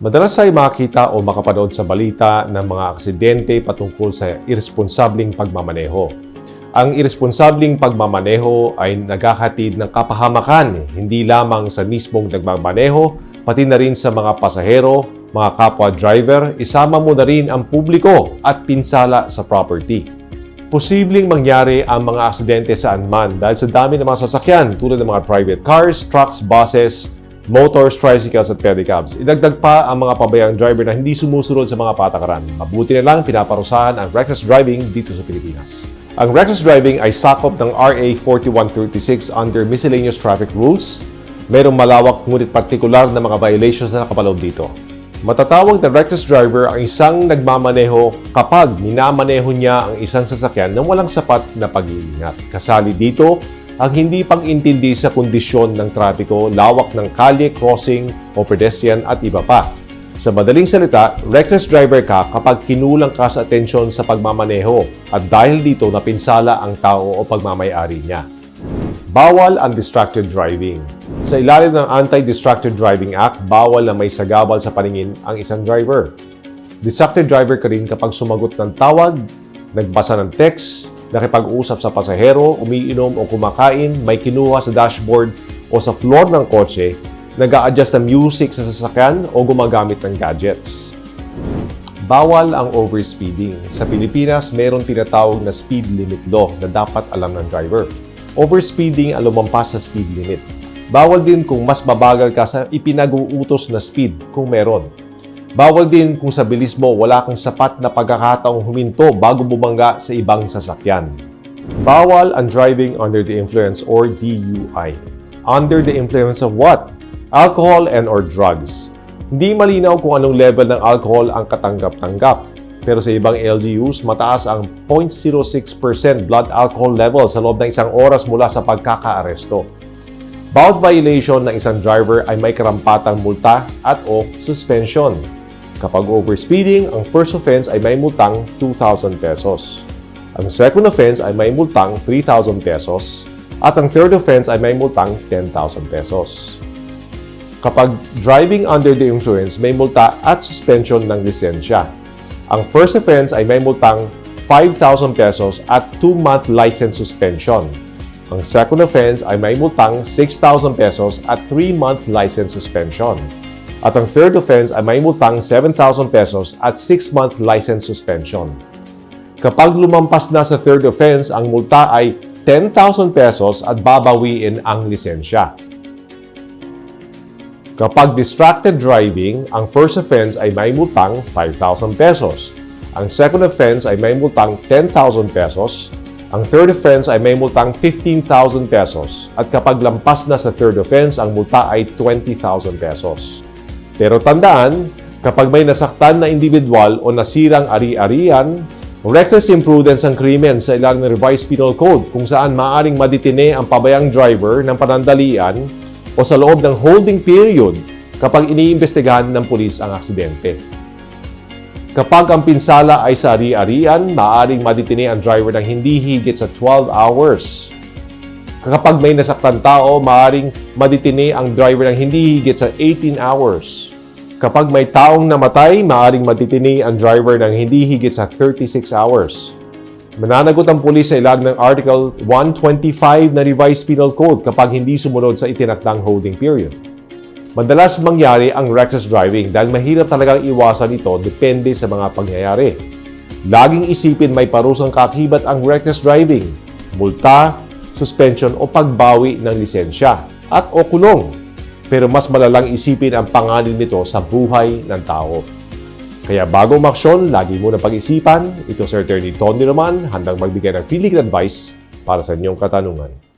Madalas ay makita o makapanood sa balita ng mga aksidente patungkol sa irresponsabling pagmamaneho. Ang irresponsabling pagmamaneho ay naghahatid ng kapahamakan hindi lamang sa mismong nagmamaneho, pati na rin sa mga pasahero, mga kapwa driver, isama mo na rin ang publiko at pinsala sa property. Posibleng mangyari ang mga aksidente saan man dahil sa dami ng mga sasakyan tulad ng mga private cars, trucks, buses, motors, tricycles at pedicabs. Idagdag pa ang mga pabayang driver na hindi sumusunod sa mga patakaran. Mabuti na lang pinaparusahan ang reckless driving dito sa Pilipinas. Ang reckless driving ay sakop ng RA 4136 under Miscellaneous Traffic Rules. Merong malawak ngunit partikular na mga violations na nakapaloob dito. Matatawag na reckless driver ang isang nagmamaneho kapag minamaneho niya ang isang sasakyan ng walang sapat na pag-iingat. Kasali dito ang hindi pag-intindi sa kondisyon ng trapiko, lawak ng kalye, crossing o pedestrian at iba pa. Sa madaling salita, reckless driver ka kapag kinulang ka sa atensyon sa pagmamaneho at dahil dito napinsala ang tao o pagmamayari niya. Bawal ang distracted driving. Sa ilalim ng Anti-Distracted Driving Act, bawal na may sagabal sa paningin ang isang driver. Distracted driver ka rin kapag sumagot ng tawag, nagbasa ng text, nakipag-usap sa pasahero, umiinom o kumakain, may kinuha sa dashboard o sa floor ng kotse, nag adjust ng music sa sasakyan o gumagamit ng gadgets. Bawal ang overspeeding. Sa Pilipinas, mayroong tinatawag na speed limit law na dapat alam ng driver. Overspeeding ang lumampas sa speed limit. Bawal din kung mas mabagal ka sa ipinag-uutos na speed kung meron. Bawal din kung sa bilis mo wala kang sapat na pagkakataong huminto bago bumangga sa ibang sasakyan. Bawal ang driving under the influence or DUI. Under the influence of what? Alcohol and or drugs. Hindi malinaw kung anong level ng alcohol ang katanggap-tanggap. Pero sa ibang LGUs, mataas ang 0.06% blood alcohol level sa loob ng isang oras mula sa pagkakaaresto. Bawat violation ng isang driver ay may karampatang multa at o suspension. Kapag overspeeding, ang first offense ay may multang 2,000 pesos. Ang second offense ay may multang 3,000 pesos. At ang third offense ay may multang 10,000 pesos. Kapag driving under the influence, may multa at suspension ng lisensya. Ang first offense ay may multang 5,000 pesos at 2-month license suspension. Ang second offense ay may multang 6,000 pesos at 3-month license suspension. At ang third offense ay may multang 7,000 pesos at 6-month license suspension. Kapag lumampas na sa third offense, ang multa ay 10,000 pesos at babawiin ang lisensya. Kapag distracted driving, ang first offense ay may multang 5,000 pesos. Ang second offense ay may multang 10,000 pesos. Ang third offense ay may multang 15,000 pesos. At kapag lampas na sa third offense, ang multa ay 20,000 pesos. Pero tandaan, kapag may nasaktan na individual o nasirang ari-arian, reckless imprudence ang krimen sa ilalim ng Revised Penal Code kung saan maaring maditine ang pabayang driver ng panandalian o sa loob ng holding period kapag iniimbestigahan ng pulis ang aksidente. Kapag ang pinsala ay sa ari-arian, maaaring maditine ang driver ng hindi higit sa 12 hours. Kapag may nasaktan tao, maaaring maditine ang driver ng hindi higit sa 18 hours. Kapag may taong namatay, maaaring maditine ang driver ng hindi higit sa 36 hours. Mananagot ang pulis sa ilalim ng Article 125 na Revised Penal Code kapag hindi sumunod sa itinakdang holding period. Madalas mangyari ang reckless driving dahil mahirap talagang iwasan ito depende sa mga pangyayari. Laging isipin may parusang kakibat ang reckless driving, multa, suspension o pagbawi ng lisensya at o kulong. Pero mas malalang isipin ang panganin nito sa buhay ng tao. Kaya bago umaksyon, lagi mo na pag-isipan. Ito Sir Attorney Tony Roman, handang magbigay ng legal advice para sa inyong katanungan.